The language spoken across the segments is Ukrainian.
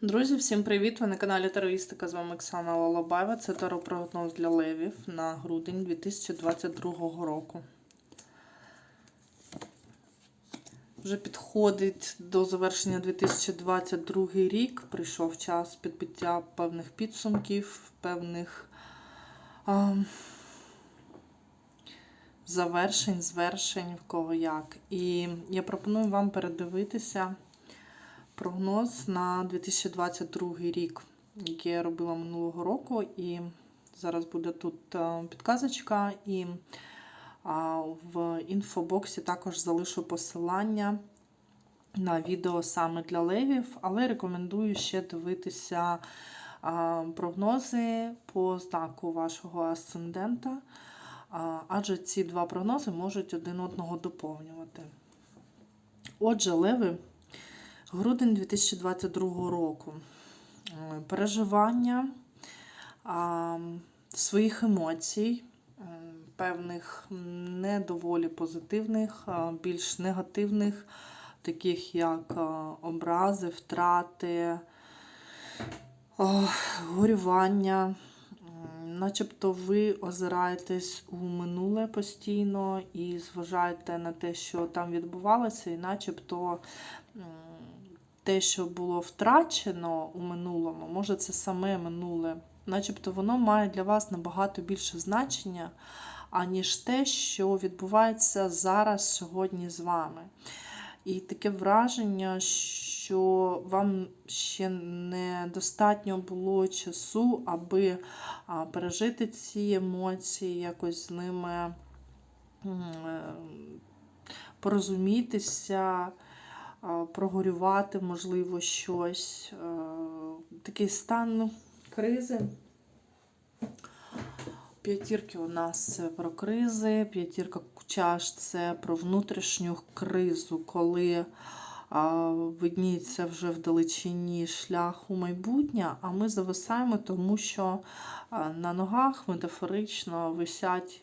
Друзі, всім привіт! Ви на каналі Тероїстика. З вами Оксана Лалабаєва. Це теропрогноз для левів на грудень 2022 року. Вже підходить до завершення 2022 рік. Прийшов час підбиття певних підсумків, певних а, завершень, звершень, в кого як. І я пропоную вам передивитися прогноз на 2022 рік, який я робила минулого року. І зараз буде тут е, підказочка, і в інфобоксі також залишу посилання на відео саме для левів, але рекомендую ще дивитися прогнози по знаку вашого асцендента, адже ці два прогнози можуть один одного доповнювати. Отже, леви. Грудень 2022 року. Е, переживання своїх емоцій, е, певних недоволі позитивних, а більш негативних, таких як образи, втрати, горювання. Начебто ви озираєтесь у минуле постійно і зважаєте на те, що там відбувалося, і начебто те, що було втрачено у минулому, може це саме минуле, начебто воно має для вас набагато більше значення, аніж те, що відбувається зараз сьогодні з вами. І таке враження, що вам ще недостатньо було часу, аби пережити ці емоції, якось з ними е, порозумітися прогорювати, можливо, щось. Такий стан кризи. П'ятірки у нас це про кризи, п'ятірка чаш це про внутрішню кризу, коли видніється вже вдалечині шлях у майбутнє, а ми зависаємо, тому що на ногах метафорично висять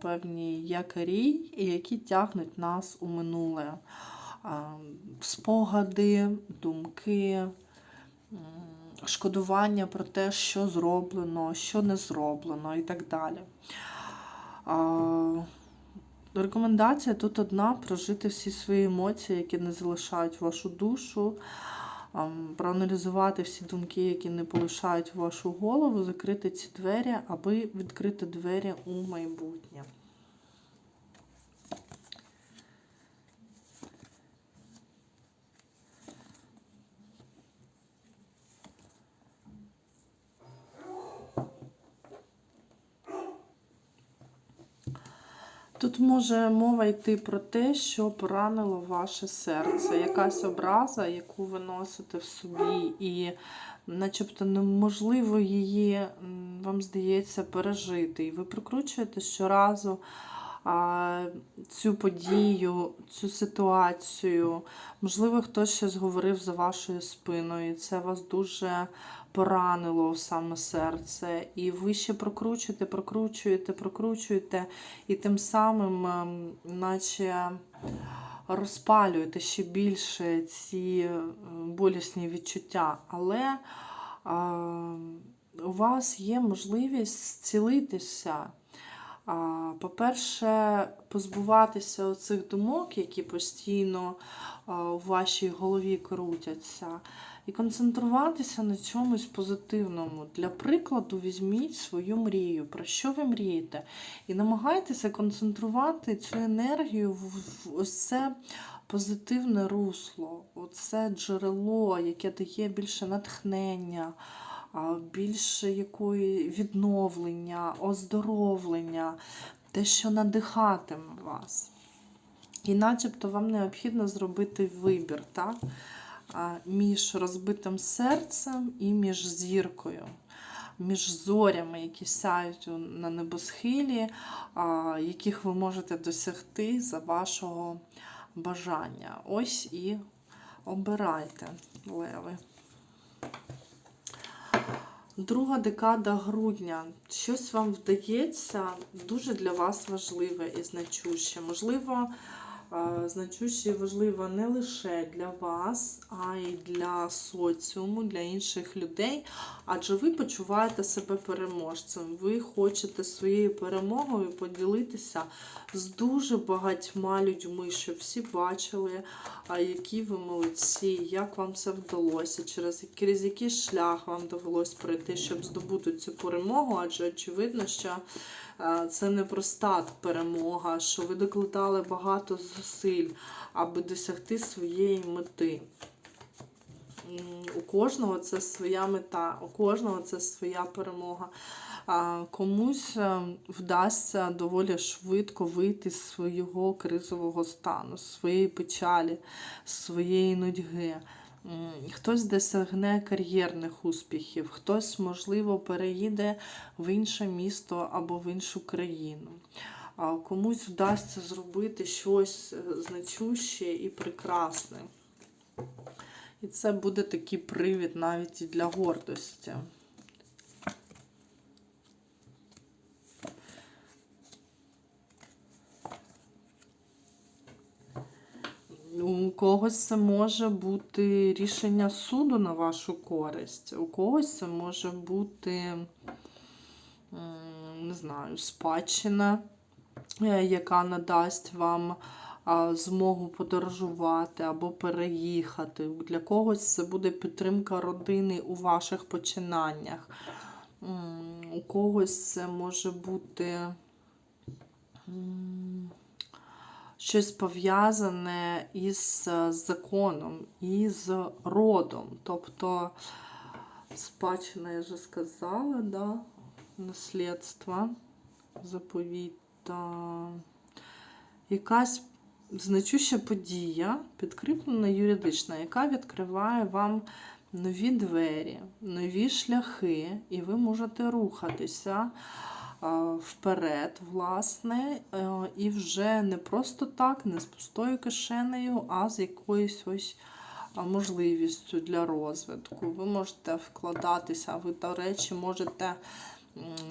певні якорі, які тягнуть нас у минуле спогади, думки, шкодування про те, що зроблено, що не зроблено і так далі. Рекомендація тут одна прожити всі свої емоції, які не залишають вашу душу, проаналізувати всі думки, які не полишають вашу голову, закрити ці двері, аби відкрити двері у майбутнє. Тут може мова йти про те, що поранило ваше серце, якась образа, яку ви носите в собі, і начебто неможливо її, вам здається, пережити. І ви прикручуєте щоразу цю подію, цю ситуацію. Можливо, хтось щось говорив за вашою спиною, і це вас дуже поранило саме серце. І ви ще прокручуєте, прокручуєте, прокручуєте, і тим самим, ем, наче розпалюєте ще більше ці е, болісні відчуття. Але а, у вас є можливість зцілитися. По-перше, позбуватися оцих думок, які постійно у вашій голові крутяться, і концентруватися на чомусь позитивному. Для прикладу, візьміть свою мрію, про що ви мрієте, і намагайтеся концентрувати цю енергію в ось це позитивне русло, оце джерело, яке дає більше натхнення більше якої відновлення, оздоровлення, те, що надихатиме вас. І начебто вам необхідно зробити вибір так? між розбитим серцем і між зіркою, між зорями, які сяють на небосхилі, яких ви можете досягти за вашого бажання. Ось і обирайте, леви. Друга декада грудня. Щось вам вдається дуже для вас важливе і значуще. Можливо, а, значуще і важлива не лише для вас, а й для соціуму, для інших людей. Адже ви почуваєте себе переможцем. Ви хочете своєю перемогою поділитися з дуже багатьма людьми, щоб всі бачили, які ви молодці, як вам це вдалося, через, через який шлях вам довелось пройти, щоб здобути цю перемогу, адже очевидно, що це не проста перемога, що ви докладали багато зусиль, аби досягти своєї мети. У кожного це своя мета, у кожного це своя перемога. Комусь е, вдасться доволі швидко вийти з свого кризового стану, з своєї печалі, з своєї нудьги. М, Хтось досягне кар'єрних успіхів, хтось, можливо, переїде в інше місто або в іншу країну. А комусь вдасться зробити щось е, значуще і прекрасне. І це буде такий привід навіть і для гордості. У когось це може бути рішення суду на вашу користь, у когось це може бути, не знаю, спадщина, е, яка надасть вам змогу подорожувати або переїхати. Для когось це буде підтримка родини у ваших починаннях. У когось це може бути. Щось пов'язане із е, законом, із родом. Тобто, спадщина, я вже сказала, да? наслідство, заповіт. Якась значуща подія, підкріплена юридична, яка відкриває вам нові двері, нові шляхи, і ви можете рухатися вперед, власне, е, і вже не просто так, не з пустою кишенею, а з якоюсь ось можливістю для розвитку. Ви можете вкладатися, ви, до речі, можете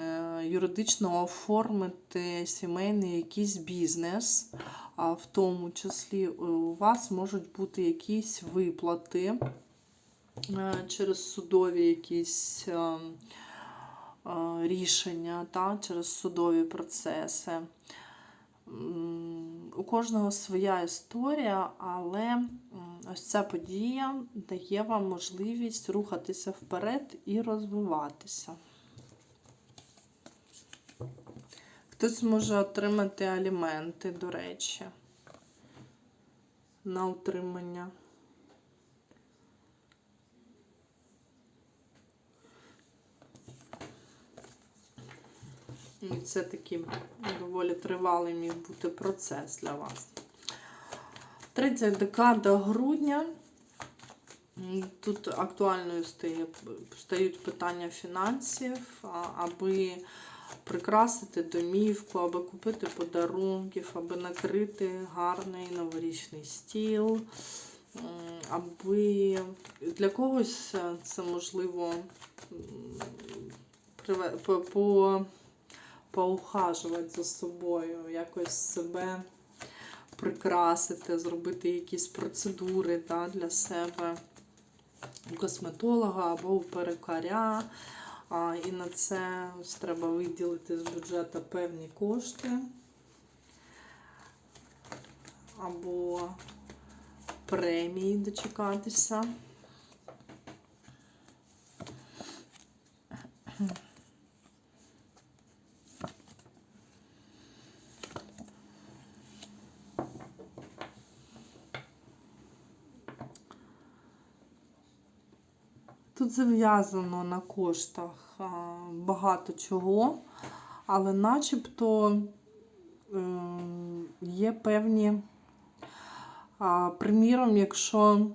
е, юридично оформити сімейний якийсь бізнес, а в тому числі е, у вас можуть бути якісь виплати е, через судові якісь. Е, рішення та, через судові процеси. У кожного своя історія, але ось ця подія дає вам можливість рухатися вперед і розвиватися. Хтось може отримати аліменти, до речі, на утримання. Це такий доволі тривалий міг бути процес для вас. Третя декада грудня. Тут актуальною стає, стають питання фінансів, аби прикрасити домівку, аби купити подарунків, аби накрити гарний новорічний стіл, аби для когось це можливо по поухажувати за собою, якось себе прикрасити, зробити якісь процедури да, для себе у косметолога або у перукаря. А, і на це ось треба виділити з бюджету певні кошти. Або премії дочекатися. Тут зав'язано на коштах багато чого, але начебто ем, є певні, приміром, якщо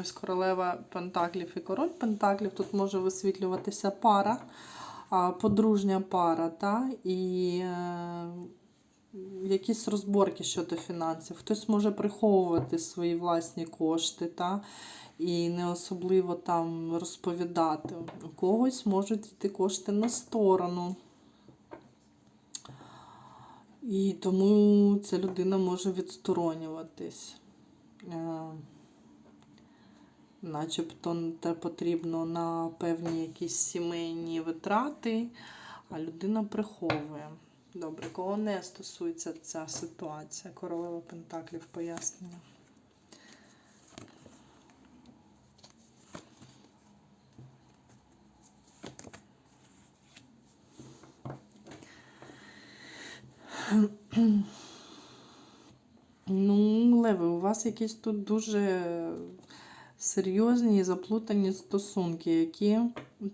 ось королева Пентаклів і король Пентаклів, тут може висвітлюватися пара, подружня пара, та, і е, якісь розборки щодо фінансів. Хтось може приховувати свої власні кошти, та, і не особливо там розповідати. У когось можуть йти кошти на сторону. І тому ця людина може відсторонюватись. Е, Начебто потрібно на певні якісь сімейні витрати, а людина приховує. Добре, кого не стосується ця ситуація? Королева Пентаклів пояснення. Ну, Леви, у вас якісь тут дуже серйозні і заплутані стосунки, які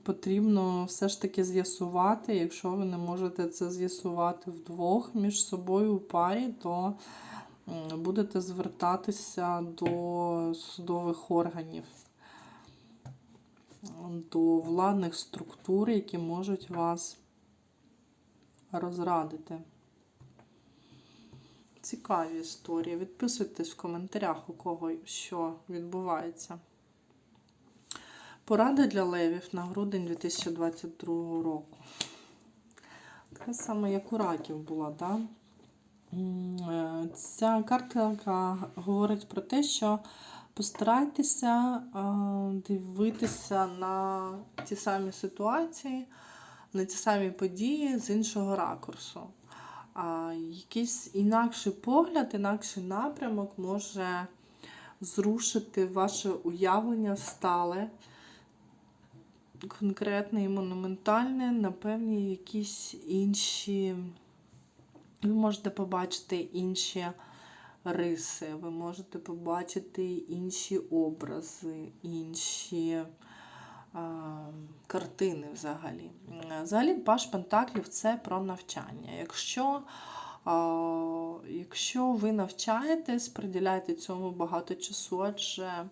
потрібно все ж таки з'ясувати. Якщо ви не можете це з'ясувати вдвох між собою у парі, то будете звертатися до судових органів, до владних структур, які можуть вас розрадити. Цікаві історії. Відписуйтесь в коментарях, у кого що відбувається. Порада для левів на грудень 2022 року. Така сама, як у раків була, да? Е, Ця картка говорить про те, що постарайтеся дивитися на ті самі ситуації, на ті самі події з іншого ракурсу якийсь інакший погляд, інакший напрямок може зрушити ваше уявлення стале, конкретне і монументальне, на певні якісь інші. Ви можете побачити інші риси, ви можете побачити інші образи, інші картини взагалі. Взагалі, Паш Пентаклів це про навчання. Якщо, якщо ви навчаєтесь, приділяйте цьому багато часу, адже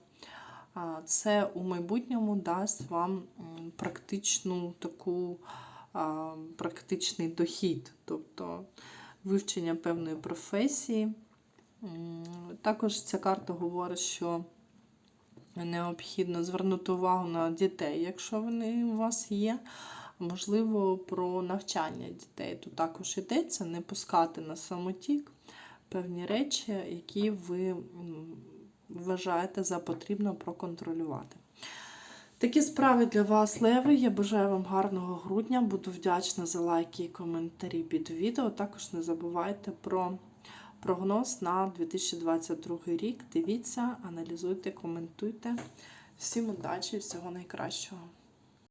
це у майбутньому дасть вам практичну таку практичний дохід, тобто вивчення певної професії. Також ця карта говорить, що необхідно звернути увагу на дітей, якщо вони у вас є. Можливо, про навчання дітей. Тут також йдеться не пускати на самотік певні речі, які ви вважаєте за потрібно проконтролювати. Такі справи для вас, Леви. Я бажаю вам гарного грудня. Буду вдячна за лайки і коментарі під відео. Також не забувайте про прогноз на 2022 рік. Дивіться, аналізуйте, коментуйте. Всім удачі всього найкращого!